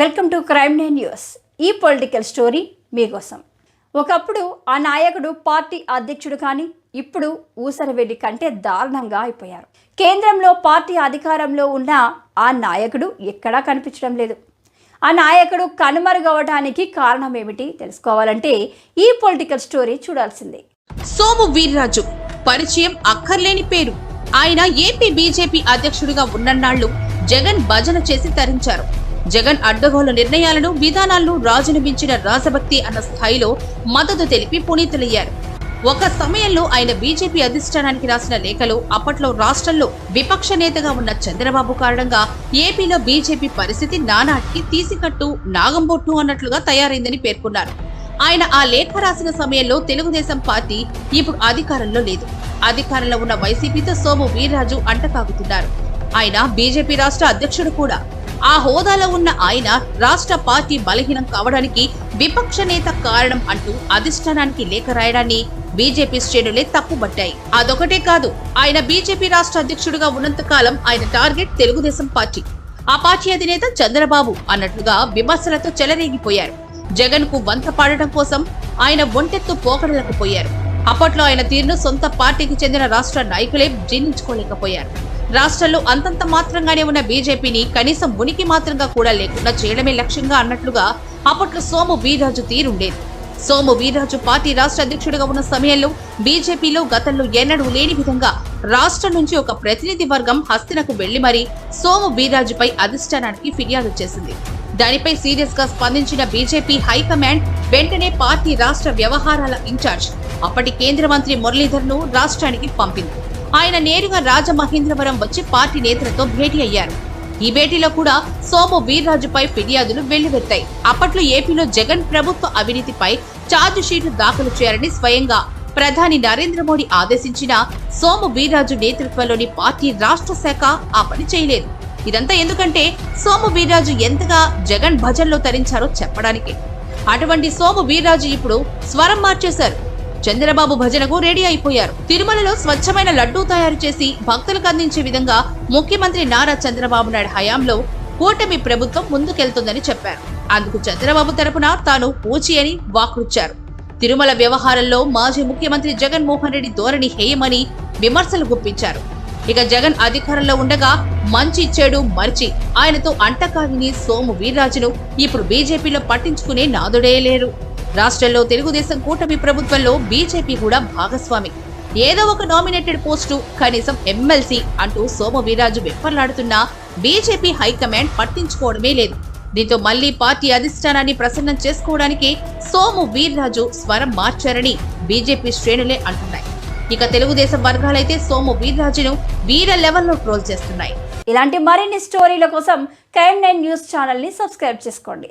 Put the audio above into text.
Welcome to crime nine news ఈ political story మీకోసం ఒకప్పుడు ఆ నాయకుడు పార్టీ అధ్యక్షుడు కానీ ఇప్పుడు ఊసరవెల్లి కంటే దారుణంగా అయిపోయారు. కేంద్రంలో పార్టీ అధికారంలో ఉన్న ఆ నాయకుడు ఎక్కడా కనిపించడం లేదు. ఆ నాయకుడు కనుమరుగవడానికి కారణం ఏమిటి తెలుసుకోవాలంటే ఈ పొలిటికల్ స్టోరీ చూడాల్సిందే. సోము వీర్రాజు పరిచయం అక్కర్లేని పేరు. ఆయన ఏపీ బీజేపీ అధ్యక్షుడిగా ఉన్నన్నాళ్ళు జగన్ భజన చేసి తరించారు. జగన్ అడ్డగోలు నిర్ణయాలను విధానాలను రాజును మించిన రాజభక్తి అన్న స్థాయిలో మద్దతు తెలిపి పునీతులయ్యారు. ఒక సమయంలో ఆయన బీజేపీ అధిష్టానానికి రాసిన లేఖలు అప్పట్లో రాష్ట్రంలో విపక్ష నేతగా ఉన్న చంద్రబాబు కారణంగా ఏపీలో బీజేపీ పరిస్థితి నానాటికి తీసికట్టు నాగంబొట్టు అన్నట్లుగా తయారైందని పేర్కొన్నారు. ఆయన ఆ లేఖ రాసిన సమయంలో తెలుగుదేశం పార్టీ ఇప్పుడు అధికారంలో లేదు. అధికారంలో ఉన్న వైసీపీతో సోము వీర్రాజు అంటకాగుతున్నారు ఆయన బీజేపీ రాష్ట్ర అధ్యక్షుడు కూడా. ఆ హోదాలో ఉన్న ఆయన రాష్ట్ర పార్టీ బలహీనం కావడానికి విపక్ష నేత కారణం అంటూ అధిష్టానానికి లేఖ రాయడాన్ని బీజేపీ శ్రేణులే తప్పుబట్టాయి. అదొకటే కాదు ఆయన బీజేపీ రాష్ట్ర అధ్యక్షుడిగా ఉన్నంత కాలం ఆయన టార్గెట్ తెలుగుదేశం పార్టీ. ఆ పార్టీ అధినేత చంద్రబాబు అన్నట్లుగా విమర్శలతో చెలరేగిపోయారు. జగన్కు వంత పాడటం కోసం ఆయన ఒంటెత్తు పోకడలకు పోయారు. అప్పట్లో ఆయన తీరును సొంత పార్టీకి చెందిన రాష్ట్ర నాయకులే జీర్ణించుకోలేకపోయారు. రాష్ట్రంలో అంతంత మాత్రంగానే ఉన్న బీజేపీని కనీసం ఉనికి మాత్రంగా కూడా లేకుండా చేయడమే లక్ష్యంగా అన్నట్లుగా అప్పట్లో సోము వీరాజు తీరుండేది. సోము వీరాజు పార్టీ రాష్ట్ర అధ్యక్షుడిగా ఉన్న సమయంలో బీజేపీలో గతంలో ఎన్నడూ లేని విధంగా రాష్ట్రం నుంచి ఒక ప్రతినిధి వర్గం హస్తినకు వెళ్ళి మరీ సోము వీరాజుపై అధిష్టానానికి ఫిర్యాదు చేసింది. దానిపై సీరియస్గా స్పందించిన బీజేపీ హైకమాండ్ వెంటనే పార్టీ రాష్ట్ర వ్యవహారాల ఇన్ఛార్జ్ అప్పటి కేంద్ర మంత్రి మురళీధర్ను రాష్ట్రానికి పంపింది. ఆయన నేరుగా రాజమహేంద్రవరం వచ్చి పార్టీ నేతలతో భేటీ అయ్యారు. ఈ భేటీలో కూడా సోము వీర్రాజుపై ఫిర్యాదులు వెల్లువెత్తాయి. అప్పట్లో ఏపీలో జగన్ ప్రభుత్వ అవినీతిపై ఛార్జ్ షీట్లు దాఖలు చేయాలని స్వయంగా ప్రధాని నరేంద్ర మోడీ ఆదేశించిన సోము వీర్రాజు నేతృత్వంలోని పార్టీ రాష్ట్ర శాఖ ఆ పని చేయలేదు. ఇదంతా ఎందుకంటే సోము వీర్రాజు ఎంతగా జగన్ భజన్లో తరించారో చెప్పడానికి. అటువంటి సోము వీర్రాజు ఇప్పుడు స్వరం మార్చేశారు. చంద్రబాబు భజనకు రెడీ అయిపోయారు. తిరుమలలో స్వచ్ఛమైన లడ్డూ తయారు చేసి భక్తులకు అందించే విధంగా ముఖ్యమంత్రి నారా చంద్రబాబు నాయుడు హయాంలో కూటమి ప్రభుత్వం ముందుకెళ్తుందని చెప్పారు. అందుకు చంద్రబాబు తరపున తాను పూచి అని వాక్రుచ్చారు తిరుమల వ్యవహారంలో మాజీ ముఖ్యమంత్రి జగన్మోహన్ రెడ్డి ధోరణి హేయమని విమర్శలు గుప్పించారు. ఇక జగన్ అధికారంలో ఉండగా మంచి చెడు మర్చి ఆయనతో అంటకాగిని సోము వీర్రాజును ఇప్పుడు బీజేపీలో పట్టించుకునే నాదుడే లేరు. రాష్ట్రంలో తెలుగుదేశం కూటమి ప్రభుత్వంలో బీజేపీ కూడా భాగస్వామి. ఏదో ఒక నామినేటెడ్ పోస్టు కనీసం ఎమ్మెల్సీ అంటూ సోము వీరాజు వెప్పర్లాడుతున్నా బీజేపీ హైకమాండ్ పట్టించుకోవడమే లేదు. దీంతో మళ్ళీ పార్టీ అధిష్టానాన్ని ప్రసన్నం చేసుకోవడానికి సోము వీర్రాజు స్వరం మార్చారని బీజేపీ శ్రేణులే అంటున్నాయి. ఇక తెలుగుదేశం వర్గాలైతే సోము వీర్రాజును వీర లెవెల్లో ట్రోల్ చేస్తున్నాయి. ఇలాంటి మరిన్ని స్టోరీల కోసం క్రైమ్ నైన్ న్యూస్ ఛానల్ని సబ్స్క్రైబ్ చేసుకోండి.